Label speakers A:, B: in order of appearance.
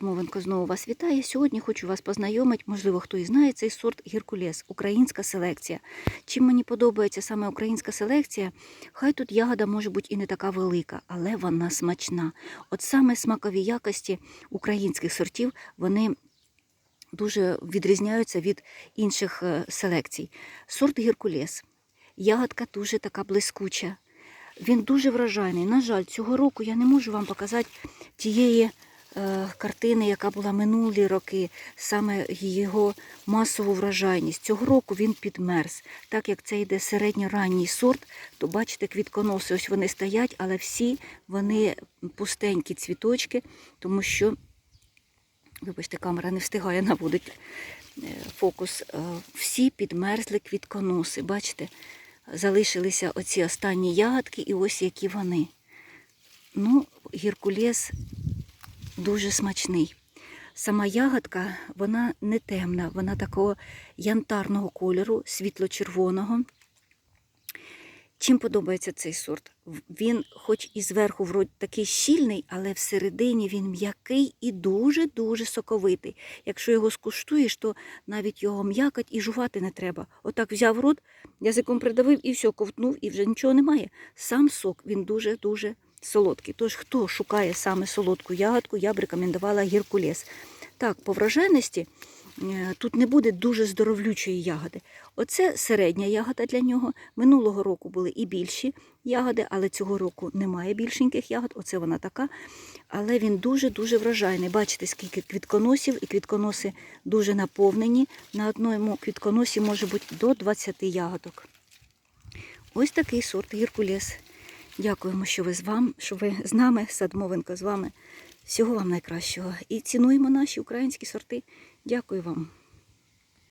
A: Мовенко знову вас вітає. Сьогодні хочу вас познайомити, можливо, хто і знає цей сорт гіркулес, українська селекція. Чим мені подобається саме українська селекція, хай тут ягода може бути і не така велика, але вона смачна. От саме смакові якості українських сортів вони дуже відрізняються від інших е, селекцій. Сорт гіркулес. Ягодка дуже така блискуча. Він дуже вражайний. На жаль, цього року я не можу вам показати тієї картини, яка була минулі роки, саме його масову вражайність. Цього року він підмерз. Так як це йде середньоранній сорт, то бачите, квітконоси, ось вони стоять, але всі вони пустенькі цвіточки, тому що, вибачте, камера не встигає наводити е, фокус. Е, Всі підмерзли квітконоси. Бачите, залишилися оці останні ягодки, і ось які вони. Ну, гіркулес дуже смачний. Сама ягодка, вона не темна, вона такого янтарного кольору, світло-червоного. Чим подобається цей сорт? Він, хоч і зверху вроді такий щільний, але всередині він м'який і дуже-дуже соковитий. Якщо його скуштуєш, то навіть його м'якать і жувати не треба. Отак взяв рот, язиком придавив і все, ковтнув, і вже нічого немає. Сам сок він дуже-дуже солодкий. Тож, хто шукає саме солодку ягодку, я б рекомендувала гіркулес. Так, по вражайності е, тут не буде дуже здоровлючої ягоди. Оце середня ягода для нього. Минулого року були і більші ягоди, але цього року немає більшеньких ягод. Оце вона така. Але він дуже-дуже вражайний. Бачите, скільки квітконосів, і квітконоси дуже наповнені. На одному квітконосі може бути до 20 ягодок. Ось такий сорт гіркулес. Дякуємо, що ви з вами, що ви з нами, Садмовенко з вами. Всього вам найкращого. І цінуємо наші українські сорти. Дякую вам.